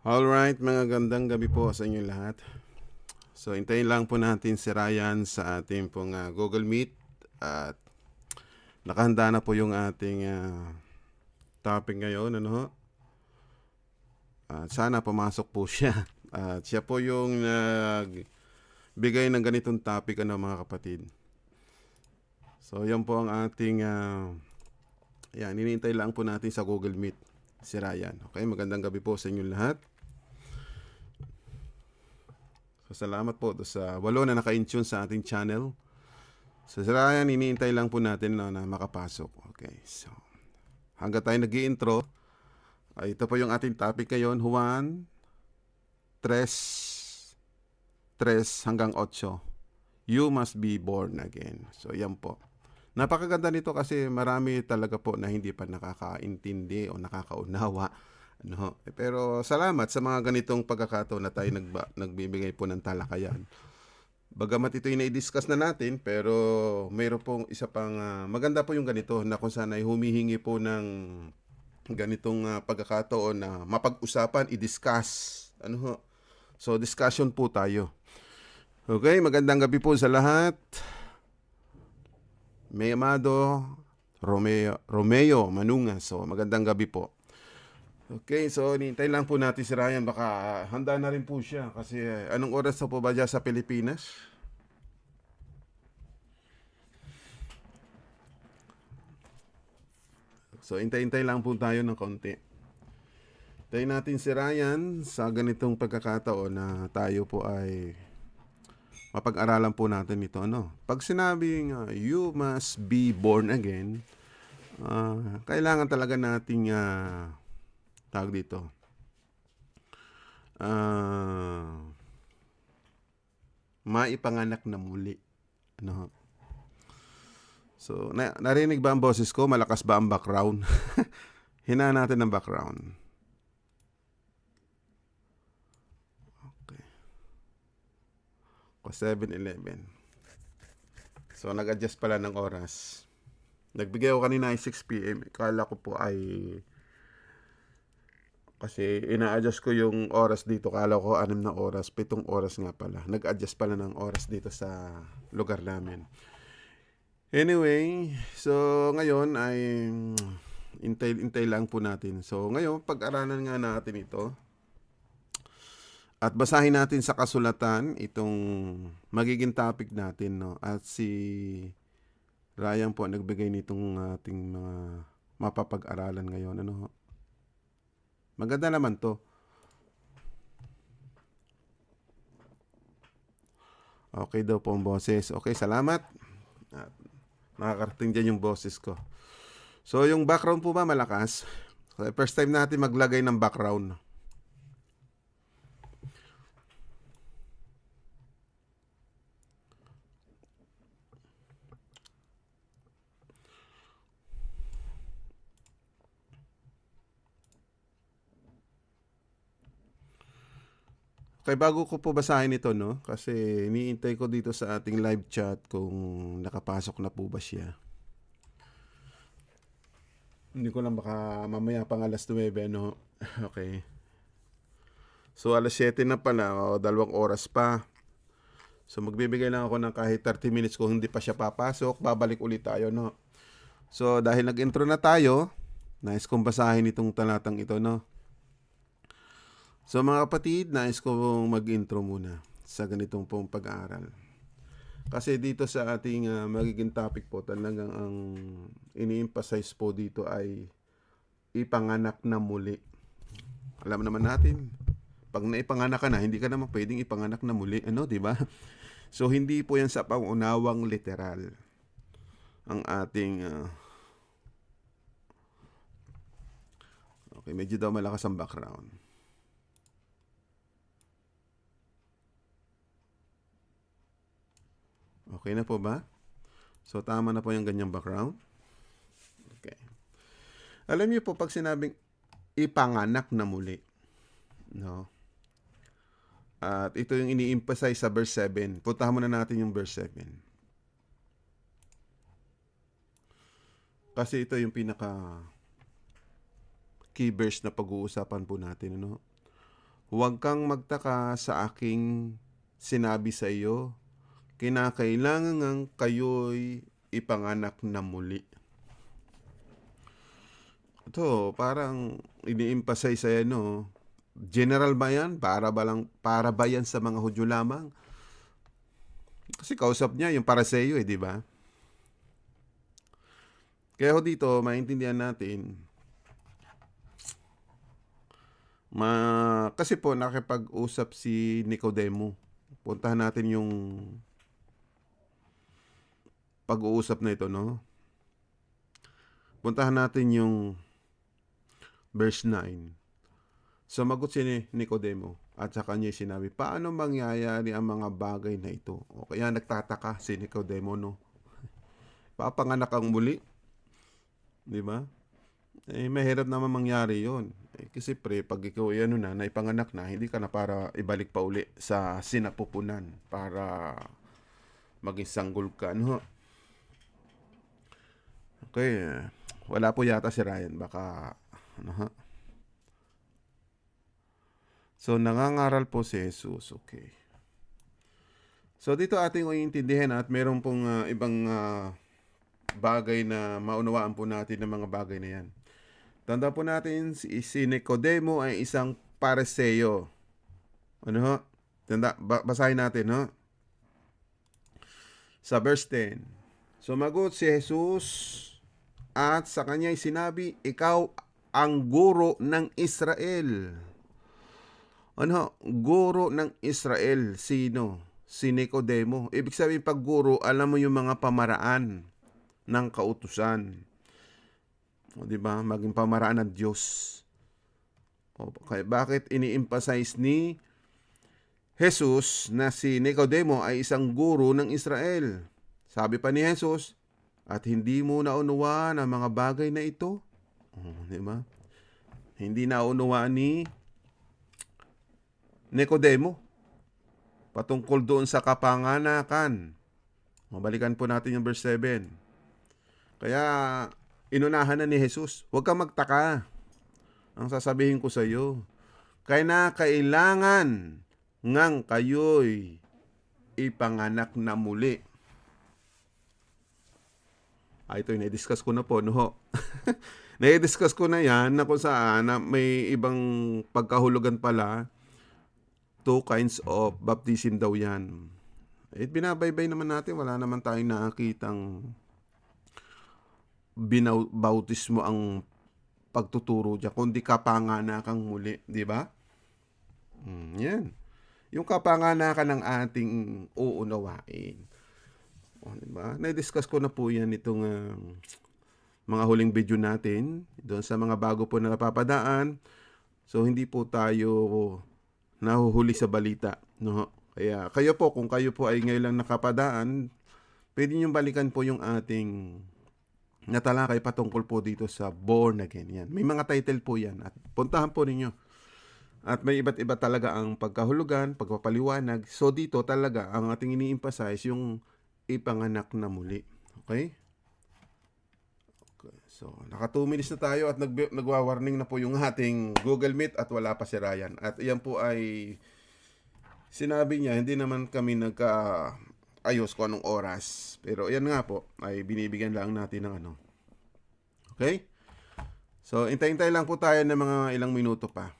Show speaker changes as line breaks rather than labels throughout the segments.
Alright, mga gandang gabi po sa inyo lahat. So, hintayin lang po natin si Ryan sa ating pong ah, Google Meet at nakahanda na po yung ating ah, topic ngayon. Ano? At sana pumasok po siya. At siya po yung nagbigay ng ganitong topic ano mga kapatid. So, yan po ang ating ah, yan, hinihintay lang po natin sa Google Meet si Ryan. Okay, magandang gabi po sa inyo lahat. So, salamat po do sa walo na naka-intune sa ating channel. So, si Ryan, iniintay lang po natin no, na makapasok. Okay, so hanggang tayo nag intro ay ito po yung ating topic ngayon, Juan 3, 3 hanggang 8. You must be born again. So, yan po. Napakaganda nito kasi marami talaga po na hindi pa nakakaintindi o nakakaunawa. Ano, pero salamat sa mga ganitong pagkakataon na tayo nagba, nagbibigay po ng talakayan. Bagamat ito yung na-discuss na natin, pero mayroon pong isa pang ah, maganda po yung ganito na kung saan ay humihingi po ng ganitong ah, pagkakataon na mapag-usapan, i-discuss. Ano ho? So discussion po tayo. Okay, magandang gabi po sa lahat. May Amado, Romeo, Romeo Manunga. So, magandang gabi po. Okay, so hinintay lang po natin si Ryan. Baka ah, handa na rin po siya. Kasi eh, anong oras na po ba dyan sa Pilipinas? So, hintay-hintay lang po tayo ng konti. Hintayin natin si Ryan sa ganitong pagkakataon na tayo po ay mapag-aralan po natin ito. Ano? Pag sinabing uh, you must be born again, ah, kailangan talaga nating uh, tawag dito. Ah, maipanganak na muli. Ano? So, na, narinig ba ang boses ko? Malakas ba ang background? Hina natin ang background. Okay. Ko 7-Eleven. So, nag-adjust pala ng oras. Nagbigay ako kanina ay 6 p.m. Kala ko po ay... Kasi ina-adjust ko yung oras dito. Kala ko 6 na oras. 7 oras nga pala. Nag-adjust pala ng oras dito sa lugar namin. Anyway, so ngayon ay mm, intay-intay lang po natin. So ngayon, pag-aralan nga natin ito. At basahin natin sa kasulatan itong magiging topic natin, no? At si Ryan po ang nagbigay nitong ating mga mapapag-aralan ngayon, ano? Maganda naman to. Okay daw po ang boses. Okay, salamat. At nakakarating dyan yung boses ko. So, yung background po ba malakas? First time natin maglagay ng background. Okay, bago ko po basahin ito, no? Kasi iniintay ko dito sa ating live chat kung nakapasok na po ba siya. Hindi ko lang baka mamaya pang alas 9, no? Okay. So, alas 7 na pala, o dalawang oras pa. So, magbibigay lang ako ng kahit 30 minutes kung hindi pa siya papasok. Babalik ulit tayo, no? So, dahil nag-intro na tayo, nais kong basahin itong talatang ito, no? So mga kapatid, nais ko mag-intro muna sa ganitong pong pag-aaral. Kasi dito sa ating ah, magiging topic po, talagang ang ini-emphasize po dito ay ipanganak na muli. Alam naman natin, pag naipanganak ka na, hindi ka naman pwedeng ipanganak na muli. Ano, di ba? So hindi po yan sa pangunawang literal ang ating ah, Okay, medyo daw malakas ang background. Okay na po ba? So, tama na po yung ganyang background. Okay. Alam niyo po, pag sinabing ipanganak na muli, no? At ito yung ini-emphasize sa verse 7. Puntahan muna natin yung verse 7. Kasi ito yung pinaka key verse na pag-uusapan po natin, ano? Huwag kang magtaka sa aking sinabi sa iyo. Kinakailangan ngang kayo'y ipanganak na muli. Ito, parang ini-emphasize sa no. General ba yan? Para ba, lang, para ba yan sa mga Hudyo lamang? Kasi kausap niya yung para sa iyo eh, di ba? Kaya ho dito, maintindihan natin, ma kasi po nakipag-usap si Nicodemo. Puntahan natin yung pag-uusap na ito, no? Puntahan natin yung verse 9. Sumagot si Nicodemo at sa kanya sinabi, paano mangyayari ang mga bagay na ito? O kaya nagtataka si Nicodemo, no? Papanganak ang muli. Di ba? Eh, mahirap naman mangyari yon. Eh, kasi pre, pag ikaw ay ano na, naipanganak na, hindi ka na para ibalik pa uli sa sinapupunan para maging sanggol ka. Ano? Okay. eh, Wala po yata si Ryan. Baka, ano ha? So, nangangaral po si Jesus. Okay. So, dito ating iintindihan at meron pong ah, ibang ah, bagay na maunawaan po natin ng mga bagay na yan. Tanda po natin, si, si Nicodemo ay isang pareseyo. Ano ho? Tanda, ba- basahin natin, ho? Sa verse 10. Sumagot si Jesus at sa kanya'y sinabi, Ikaw ang guro ng Israel. Ano? Guro ng Israel. Sino? Si Nicodemo. Ibig sabihin pag guro, alam mo yung mga pamaraan ng kautusan. O, di ba? Maging pamaraan ng Diyos. O, kaya bakit ini-emphasize ni Jesus na si Nicodemo ay isang guro ng Israel? Sabi pa ni Jesus, at hindi mo naunawaan ang mga bagay na ito. O, di ba? Hindi naunawaan ni Nicodemo patungkol doon sa kapanganakan. Mabalikan po natin yung verse 7. Kaya inunahan na ni Jesus, huwag kang magtaka. Ang sasabihin ko sa iyo, kaya na kailangan ngang kayo'y ipanganak na muli. Ah, ito yung na-discuss ko na po, no? na-discuss ko na yan na kung saan na may ibang pagkahulugan pala two kinds of baptism daw yan. Eh, binabaybay naman natin, wala naman tayong nakakitang binautismo ang pagtuturo diyan kundi kapanganakan muli, di ba? Mm, yan. Yung kapanganakan ng ating uunawain. O, di ba? Na-discuss ko na po yan itong ah, mga huling video natin doon sa mga bago po na napapadaan. So hindi po tayo nahuhuli sa balita, no? Kaya kayo po kung kayo po ay ngayon lang nakapadaan, pwede niyo balikan po yung ating natalakay patungkol po dito sa born again. Yan. May mga title po yan at puntahan po ninyo. At may iba't iba talaga ang pagkahulugan, pagpapaliwanag. So dito talaga ang ating ini-emphasize yung ipanganak na muli. Okay? Okay. So, naka 2 minutes na tayo at nag nagwa-warning na po yung ating Google Meet at wala pa si Ryan. At iyan po ay sinabi niya, hindi naman kami nagka ayos kung anong oras. Pero yan nga po, ay binibigyan lang natin ng ano. Okay? So, intay-intay lang po tayo ng mga ilang minuto pa.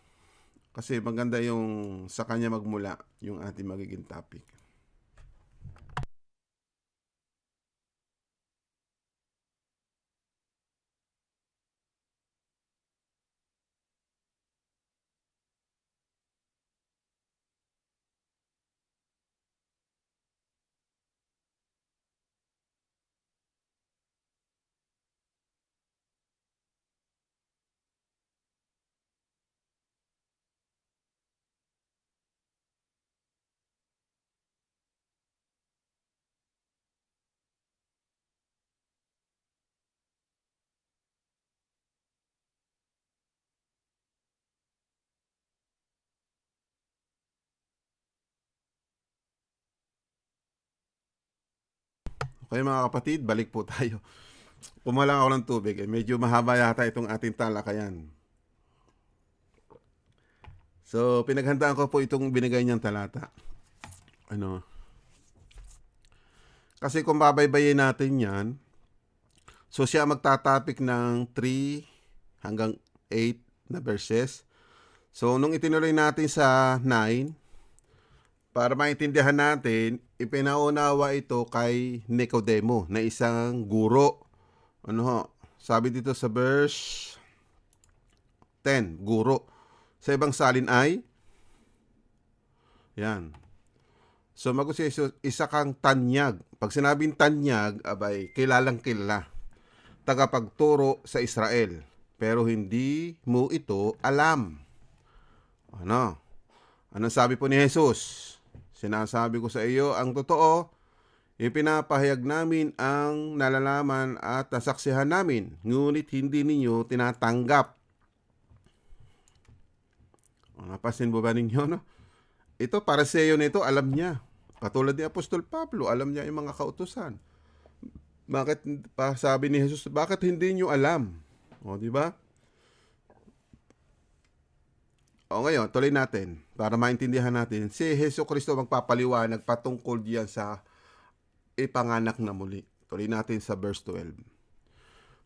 Kasi maganda yung sa kanya magmula yung ating magiging topic. Okay mga kapatid, balik po tayo. Pumalang ako ng tubig. Eh. Medyo mahaba yata itong ating talakayan. So, pinaghandaan ko po itong binigay niyang talata. Ano? Kasi kung babaybayin natin yan, so siya magtatapik ng 3 hanggang 8 na verses. So, nung itinuloy natin sa 9, para maintindihan natin, ipinaunawa ito kay Nicodemo na isang guro. Ano ho? Sabi dito sa verse 10, guro. Sa ibang salin ay yan. So mago si Jesus, isa kang tanyag. Pag sinabing tanyag, abay, kilalang kilala. Tagapagturo sa Israel. Pero hindi mo ito alam. Ano? Anong sabi po ni Jesus? Sinasabi ko sa iyo ang totoo, ipinapahayag namin ang nalalaman at nasaksihan namin, ngunit hindi ninyo tinatanggap. O, napasin mo ba ninyo, no? Ito, para sa iyo nito, alam niya. Katulad ni Apostol Pablo, alam niya yung mga kautusan. Bakit, pa sabi ni Jesus, bakit hindi niyo alam? O, di ba? O ngayon, tuloy natin para maintindihan natin. Si Heso Kristo magpapaliwanag patungkol diyan sa ipanganak na muli. Tuloy natin sa verse 12.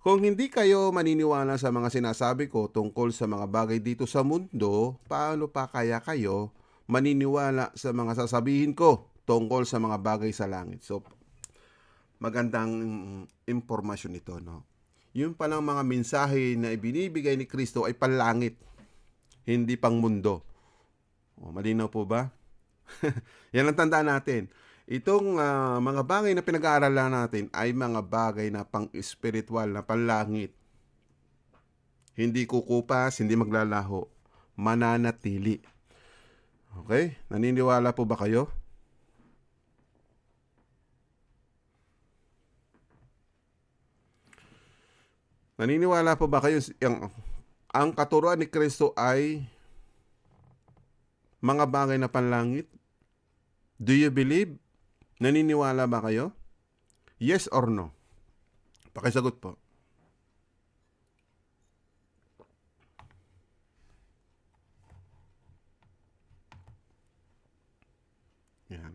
Kung hindi kayo maniniwala sa mga sinasabi ko tungkol sa mga bagay dito sa mundo, paano pa kaya kayo maniniwala sa mga sasabihin ko tungkol sa mga bagay sa langit? So, magandang impormasyon ito, no? Yung palang mga mensahe na ibinibigay ni Kristo ay panlangit hindi pang mundo. O, malinaw po ba? Yan ang tandaan natin. Itong uh, mga bagay na pinag-aaralan natin ay mga bagay na pang-spiritual, na panlangit. Hindi kukupas, hindi maglalaho. Mananatili. Okay? Naniniwala po ba kayo? Naniniwala po ba kayo yung ang katuruan ni Kristo ay mga bagay na panlangit? Do you believe? Naniniwala ba kayo? Yes or no? Pakisagot po. Yan.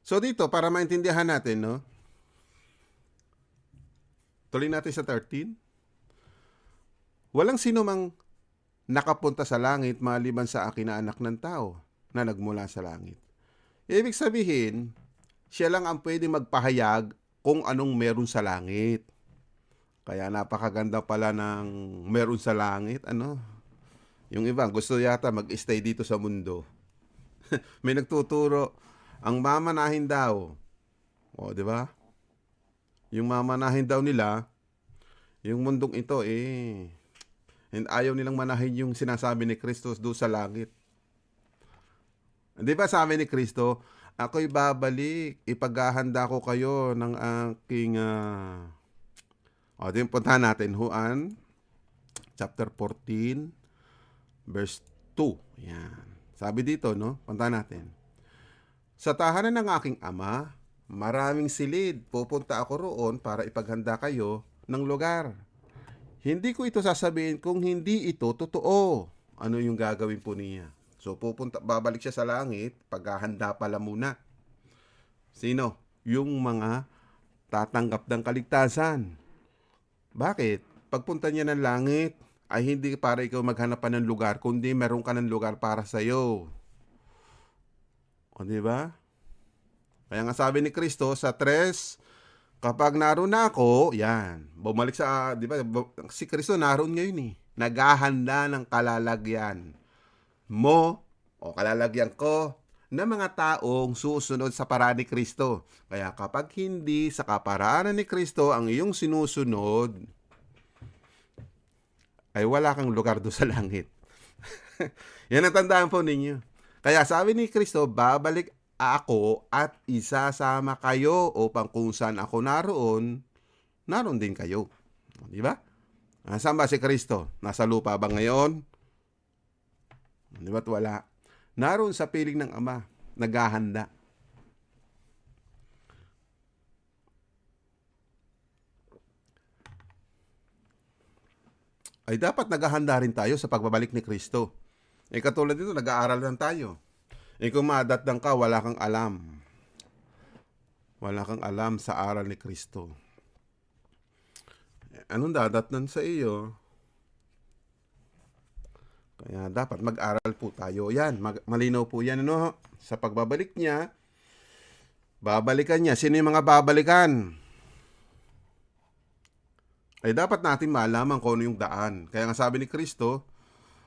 So dito, para maintindihan natin, no? Tuloy natin sa 13. Walang sino mang nakapunta sa langit maliban sa akin na anak ng tao na nagmula sa langit. Ibig sabihin, siya lang ang pwede magpahayag kung anong meron sa langit. Kaya napakaganda pala ng meron sa langit. Ano? Yung iba, gusto yata mag-stay dito sa mundo. May nagtuturo, ang mamanahin daw. O, di ba? Yung mamanahin daw nila, yung mundong ito, eh, And ayaw nilang manahin yung sinasabi ni Kristo doon sa langit. Di ba sabi ni Kristo, ako'y babalik, ipaghahanda ko kayo ng aking... Uh... O, din puntahan natin, Juan, chapter 14, verse 2. Yan. Sabi dito, no? Puntahan natin. Sa tahanan ng aking ama, maraming silid. Pupunta ako roon para ipaghanda kayo ng lugar hindi ko ito sasabihin kung hindi ito totoo. Ano yung gagawin po niya? So pupunta, babalik siya sa langit, paghahanda pala muna. Sino? Yung mga tatanggap ng kaligtasan. Bakit? Pagpunta niya ng langit, ay hindi para ikaw maghanap pa ng lugar, kundi meron ka ng lugar para sa iyo. O di ba? Kaya nga sabi ni Kristo sa 3 Kapag naroon na ako, yan, bumalik sa, di ba, si Kristo naroon ngayon eh. Naghahanda ng kalalagyan mo o kalalagyan ko ng mga taong susunod sa paraan ni Kristo. Kaya kapag hindi sa kaparaanan ni Kristo ang iyong sinusunod, ay wala kang lugar do sa langit. Yan ang tandaan po ninyo. Kaya sabi ni Kristo, babalik ako at isasama kayo upang kung saan ako naroon, naroon din kayo. Di ba? Nasaan ba si Kristo? Nasa lupa ba ngayon? Di ba't wala? Naroon sa piling ng Ama, naghahanda. ay dapat naghahanda rin tayo sa pagbabalik ni Kristo. Eh katulad dito, nag-aaral lang tayo. Eh kung madatdang ka, wala kang alam. Wala kang alam sa aral ni Kristo. Anong dadatnan sa iyo? Kaya dapat mag-aral po tayo. Yan, mag- malinaw po yan. Ano? Sa pagbabalik niya, babalikan niya. Sino yung mga babalikan? Ay dapat natin malaman kung ano yung daan. Kaya nga sabi ni Kristo,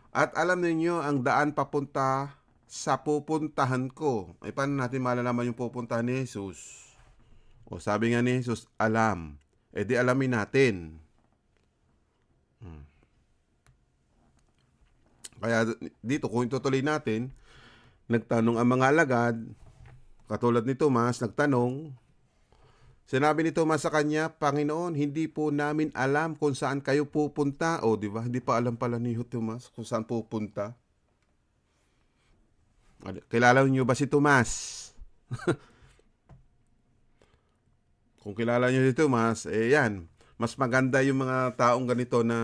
at alam ninyo ang daan papunta sa pupuntahan ko. Ay paano natin malalaman yung pupuntahan ni Jesus? O sabi nga ni Jesus, alam. E di alamin natin. Hmm. Kaya dito, kung itutuloy natin, nagtanong ang mga alagad, katulad ni Tomas, nagtanong, sinabi ni Tomas sa kanya, Panginoon, hindi po namin alam kung saan kayo pupunta. O, di ba? Hindi pa alam pala ni Tomas kung saan pupunta. Kilala niyo ba si Tomas? kung kilala niyo si Tomas, eh yan, mas maganda yung mga taong ganito na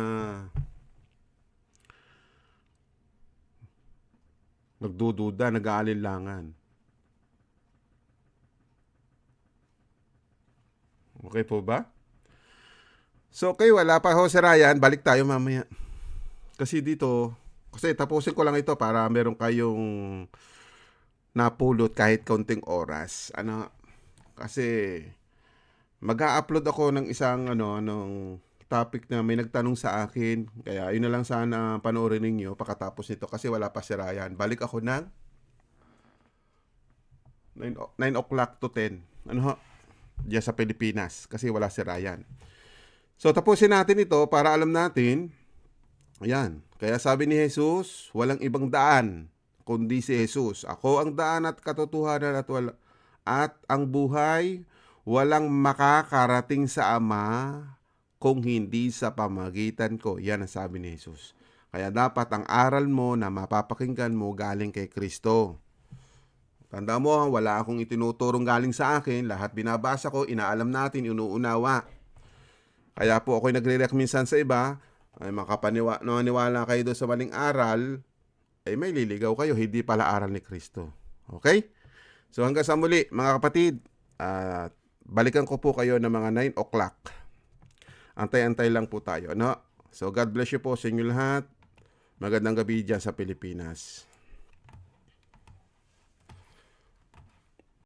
nagdududa, nag-aalinlangan. Okay po ba? So, okay, wala pa ho si Ryan. Balik tayo mamaya. Kasi dito, kasi tapusin ko lang ito para meron kayong napulot kahit kaunting oras. Ano, kasi mag-a-upload ako ng isang ano, anong topic na may nagtanong sa akin. Kaya yun na lang sana panoorin ninyo pagkatapos nito kasi wala pa si Ryan. Balik ako ng 9, o- 9 o'clock to 10. Ano ho? Diyan sa Pilipinas kasi wala si Ryan. So tapusin natin ito para alam natin. Ayan. Kaya sabi ni Jesus, walang ibang daan kundi si Jesus. Ako ang daan at katotohanan at wala, at ang buhay walang makakarating sa Ama kung hindi sa pamagitan ko. Yan ang sabi ni Jesus. Kaya dapat ang aral mo na mapapakinggan mo galing kay Kristo. Tanda mo, wala akong itinuturong galing sa akin. Lahat binabasa ko, inaalam natin, inuunawa. Kaya po ako'y nagre-rec minsan sa iba, ay makapaniwa, maniwala kayo doon sa maling aral, ay may liligaw kayo, hindi pala aral ni Kristo. Okay? So hanggang sa muli, mga kapatid, at balikan ko po kayo ng mga 9 o'clock. Antay-antay lang po tayo, no? So God bless you po sa inyo lahat. Magandang gabi dyan sa Pilipinas.